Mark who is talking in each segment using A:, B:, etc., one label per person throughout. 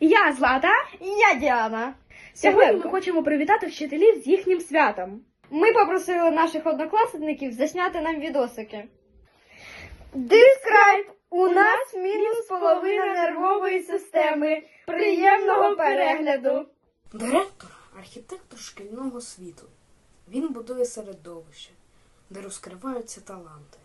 A: Я Злата.
B: Я Діана.
A: Сьогодні ми хочемо привітати вчителів з їхнім святом.
B: Ми попросили наших однокласників засняти нам відосики. Дискрайб! У нас мінус половина нервової системи. Приємного перегляду!
C: Директор архітектор шкільного світу. Він будує середовище, де розкриваються таланти.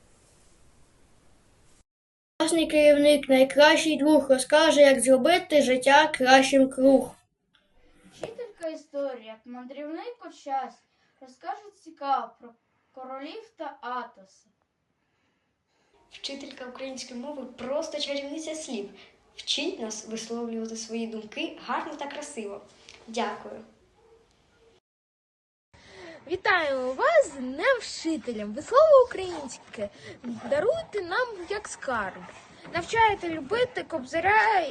D: Класний керівник, найкращий друг, розкаже, як зробити життя кращим круг.
E: Вчителька історії, як мандрівник у час, розкаже цікаво про королів та атоси.
F: Вчителька української мови просто чарівниця слів. Вчить нас висловлювати свої думки гарно та красиво. Дякую.
G: Вітаємо вас з Днем вчителем. Ви слово українське даруйте нам як скарб. Навчаєте любити кобзаря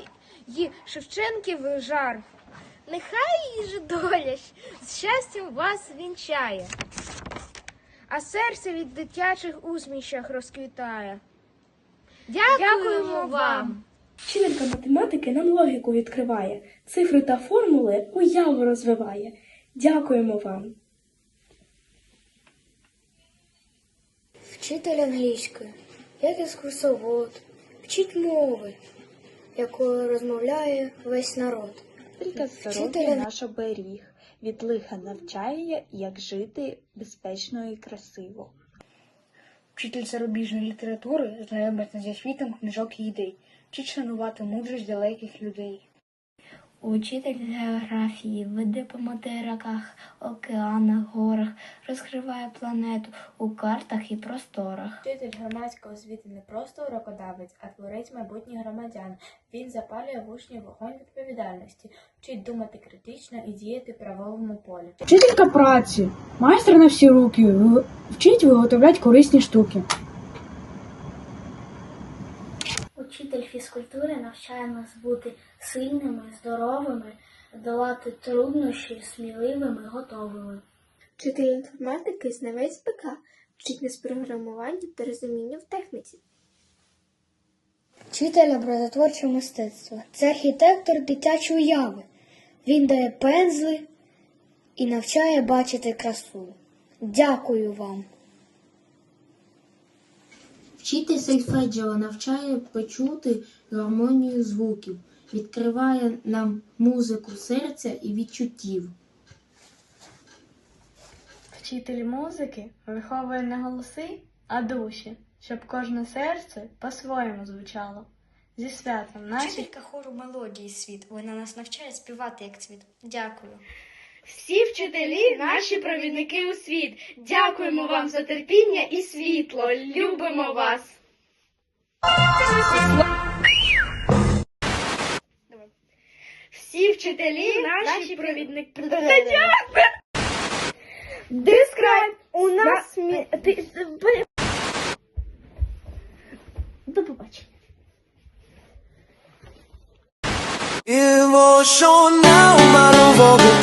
G: й Шевченків жар. Нехай її же доля з щастям вас вінчає, а серце від дитячих усмішок розквітає. Дякуємо вам!
A: Вчителька математики нам логіку відкриває, цифри та формули уяву розвиває. Дякуємо вам.
D: Вчитель англійської, як екскурсовод, вчить мови, якою розмовляє весь народ.
H: Тільки здоров'я наш оберіг, від лиха навчає, як жити безпечно і красиво.
I: Вчитель зарубіжної літератури знайомить нас зі світом книжок і ідей, вчить шанувати мудрість далеких людей.
J: Учитель географії веде по материках, океанах, горах, розкриває планету у картах і просторах.
E: Вчитель громадської освіти не просто урокодавець, а творець майбутніх громадян. Він запалює в учнів вогонь відповідальності, вчить думати критично і діяти в правовому полі.
K: Вчителька праці, майстер на всі руки, вчить виготовляти корисні штуки.
D: Учитель навчає нас бути сильними, здоровими, долати труднощі, сміливими, готовими.
G: Вчитель інформатики знавець ПК, вчить нас програмуванню та розумінню в техніці.
D: Вчитель образотворчого мистецтва це архітектор дитячої уяви. Він дає пензли і навчає бачити красу. Дякую вам.
L: Вчитель сольфеджіо навчає почути гармонію звуків, відкриває нам музику серця і відчуттів.
A: Вчитель музики виховує не голоси, а душі, щоб кожне серце по-своєму звучало. Зі святом наші
F: Вчителька хору мелодії світ. Вона нас навчає співати як цвіт. Дякую.
A: Всі вчителі наші провідники у світ. Дякуємо вам за терпіння і світло. Любимо вас. Всі вчителі наші провідники.
B: Дискрайб! У нас мі...
A: До побачення.
M: Emotional, contar solo